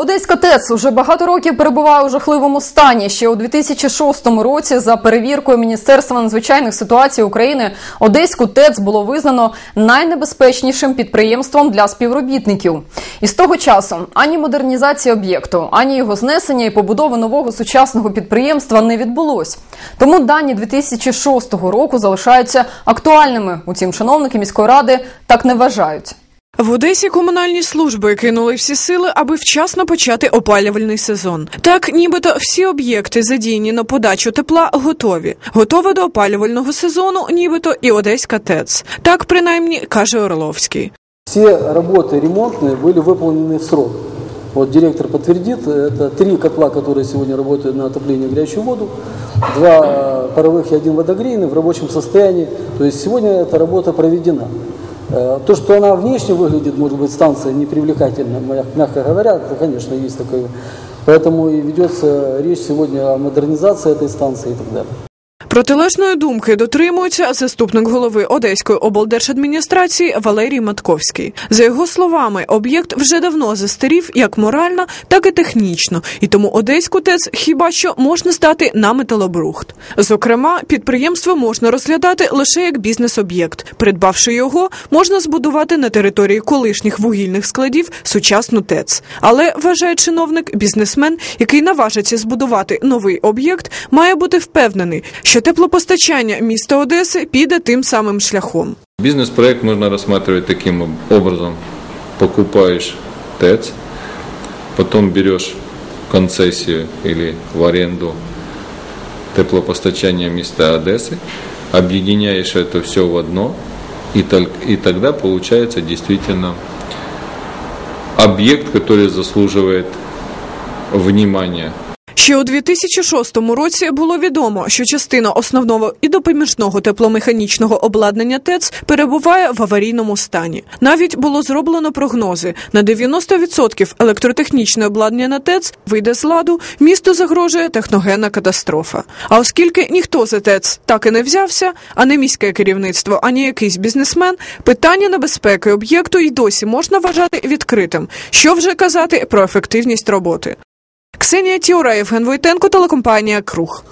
Одеська ТЕЦ уже багато років перебуває у жахливому стані. Ще у 2006 році за перевіркою Міністерства надзвичайних ситуацій України Одеську ТЕЦ було визнано найнебезпечнішим підприємством для співробітників. І з того часу ані модернізація об'єкту, ані його знесення і побудови нового сучасного підприємства не відбулось. Тому дані 2006 року залишаються актуальними. Утім, чиновники міської ради так не вважають. В Одесі комунальні служби кинули всі сили, аби вчасно почати опалювальний сезон. Так, нібито всі об'єкти, задіяні на подачу тепла, готові. Готова до опалювального сезону, нібито і Одеська ТЕЦ. Так принаймні каже Орловський. Все работы ремонтные были выполнены в срок. Вот директор подтвердит, это три котла, которые сегодня работают на отопление горячую воду, два паровых и один водогрейный в рабочем состоянии. То есть сегодня эта работа проведена. Э, То, что она внешне выглядит, может быть, станция непривлекательна, мя- мягко говоря, это, конечно, есть такое. Поэтому и ведется речь сегодня о модернизации этой станции и так далее. Протилежної думки дотримується заступник голови Одеської облдержадміністрації Валерій Матковський. За його словами, об'єкт вже давно застарів як морально, так і технічно, і тому Одеську ТЕЦ хіба що можна здати на металобрухт. Зокрема, підприємство можна розглядати лише як бізнес-об'єкт. Придбавши його, можна збудувати на території колишніх вугільних складів сучасну ТЕЦ. Але вважає чиновник, бізнесмен, який наважиться збудувати новий об'єкт, має бути впевнений, що теплопостачання міста Одеси піде тим самим шляхом. Бизнес-проект можно рассматривать таким об- образом. Покупаешь ТЭЦ, потом берешь концессию или в аренду теплопостачания места Одессы, объединяешь это все в одно, и, тол- и тогда получается действительно объект, который заслуживает внимания Ще у 2006 році було відомо, що частина основного і допоміжного тепломеханічного обладнання ТЕЦ перебуває в аварійному стані. Навіть було зроблено прогнози: на 90% електротехнічне обладнання на ТЕЦ вийде з ладу, місту загрожує техногенна катастрофа. А оскільки ніхто за ТЕЦ так і не взявся, а не міське керівництво, ані якийсь бізнесмен, питання небезпеки об'єкту й досі можна вважати відкритим. Що вже казати про ефективність роботи. Ксенія Тіура, Євген Войтенко, телекомпанія Круг.